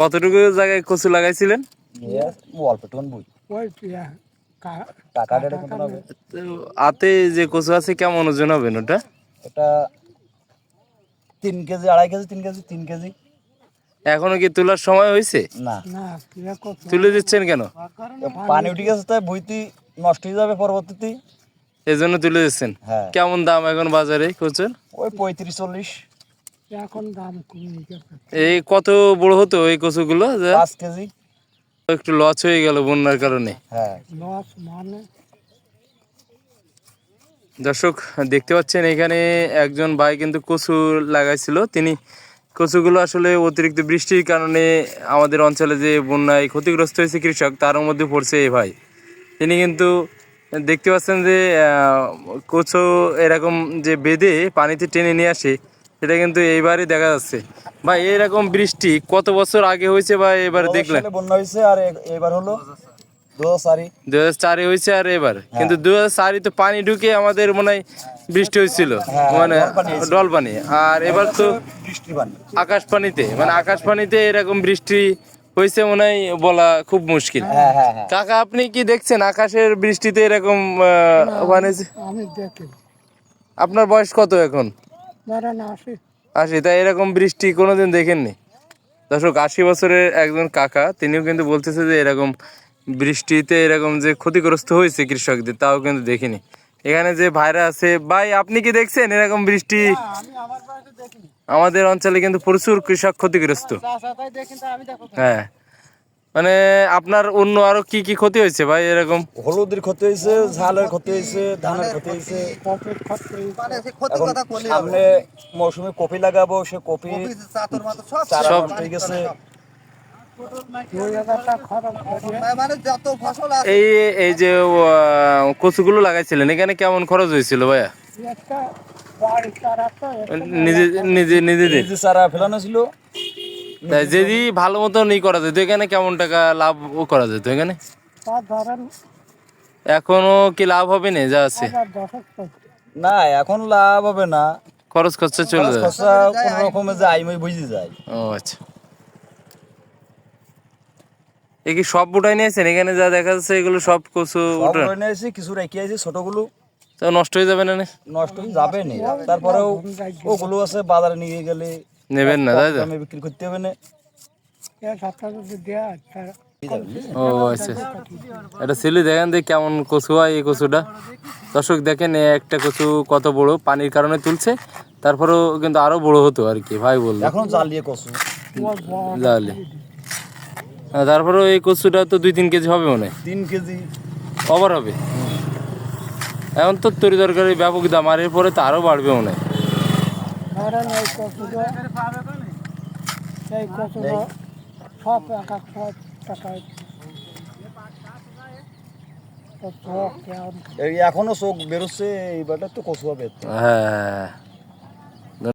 কতটুকু জায়গায় কচু লাগাইছিলেন? আতে যে কচু আছে কেমন ওজন হবে ওটা? এটা তিন কেজি আড়াই কেজি তিন কেজি তিন কেজি। এখনও কি তোলার সময় হয়েছে? না। না তুলে দিচ্ছেন কেন? পানি উঠে গেছে তাই বইতে নষ্ট হয়ে যাবে পরবর্তীতে। এই জন্য তুলে দিচ্ছেন? হ্যাঁ। কেমন দাম এখন বাজারে কচুর? ওই পঁয়ত্রিশ চল্লিশ। এখন দাম কমে গেছে। এই কত বড় হতো এই কচুগুলো পাঁচ কেজি। একটু লস হয়ে গেল বন্যার কারণে। হ্যাঁ। লস মানে? দর্শক দেখতে পাচ্ছেন এখানে একজন ভাই কিন্তু কচু লাগাইছিল। তিনি কচুগুলো আসলে অতিরিক্ত বৃষ্টির কারণে আমাদের অঞ্চলে যে বন্যায় ক্ষতিগ্রস্ত হয়েছে কৃষক তার মধ্যে পড়ছে এই ভাই। তিনি কিন্তু দেখতে পাচ্ছেন যে আহ, কচু এরকম যে বেঁধে পানিতে টেনে নিয়ে আসে সেটা কিন্তু এইবারই দেখা যাচ্ছে। ভাই এরকম বৃষ্টি কত বছর আগে হয়েছে বা এবার দেখলেন? বন্যা হয়েছে আর এবার হলো দু হাজার চারি হয়েছে আর এবার। কিন্তু দু হাজার চারে তো পানি ঢুকে আমাদের মনে হয় বৃষ্টি হয়েছিল। হ্যাঁ, মানে ডল পানি আর এবার তো বৃষ্টি আকাশ পানিতে মানে আকাশ পানিতে এরকম বৃষ্টি হয়েছে মনে হয় বলা খুব মুশকিল। হ্যাঁ হ্যাঁ হ্যাঁ। কাকা আপনি কি দেখছেন আকাশের বৃষ্টিতে এরকম আহ, মানে আপনার বয়স কত এখন? ধরেন আসি। আসি তাই এরকম বৃষ্টি কোনোদিন দেখেননি? দর্শক আশি বছরের একজন কাকা তিনিও কিন্তু বলতেছে যে এরকম বৃষ্টিতে এরকম যে ক্ষতিগ্রস্ত হয়েছে কৃষকদের তাও কিন্তু দেখিনি। এখানে যে ভাইরা আছে ভাই আপনি কি দেখছেন এরকম বৃষ্টি? আমাদের অঞ্চলে কিন্তু প্রচুর কৃষক ক্ষতিগ্রস্ত। হ্যাঁ। মানে আপনার অন্য আরও কি কি ক্ষতি হয়েছে ভাই এরকম? হলুদের ক্ষতি হয়েছে ঝালের ক্ষতি হয়েছে ধানের ক্ষতি হয়েছে। খত সামনে মৌসুমে কপি লাগাবো সে কপি সব- টাকা খরচ করিয়ে এই এই যে আহ, কচুগুলো লাগাইছিলেন এখানে কেমন খরচ হয়েছিল ভাইয়া? একটা নিজে নিজে নিজেদের চারা ফেলানো ছিল। যদি ভালো মতো ই করা যেত এখানে কেমন টাকা লাভ করা যেত এখানে? এখনও কি লাভ হবে না যা আছে? না এখন লাভ হবে না। খরচ খরচা চলে যাবে খরচা কোন রকমে যায় আমি বুঝে যাই ও আচ্ছা। এ কি সব উঠাই নিয়েছেন? এখানে যা দেখা যাচ্ছে এগুলো সব কচু সব উঠে নিয়েছি কিছু রেখে আছে ছোটগুলো। তো নষ্ট হয়ে যাবে না নষ্ট হয়ে যাবে না। তারপরেও ওগুলো আছে বাজারে নিয়ে গেলে নেবেন না তাই তো? দামে বিক্রি করতে হবে না। তার ও আচ্ছা। এটা ছেলে দেখেন যে কেমন কচু হয় এই কচুটা। দর্শক দেখেন একটা কচু কত বড় পানির কারণে তুলছে। তারপরেও কিন্তু আরও বড় হতো আর কি ভাই বলল। এখন জ্বালিয়ে কচু। জালে হ্যাঁ, তারপরেও এই কচুটা তো দুই তিন কেজি হবে মনে হয়। তিন কেজি। ওভার হবে? এখন তো তরি তরকারি ব্যাপক দাম আর এরপরে তো আরও বাড়বে মনে হয়। ধরেন এই কচুটা এই। কচুটা সব এক এক সব টাকায় এখনও চোখ বেরোচ্ছে এইবারটা তো কচুয়া বেত হ্যাঁ।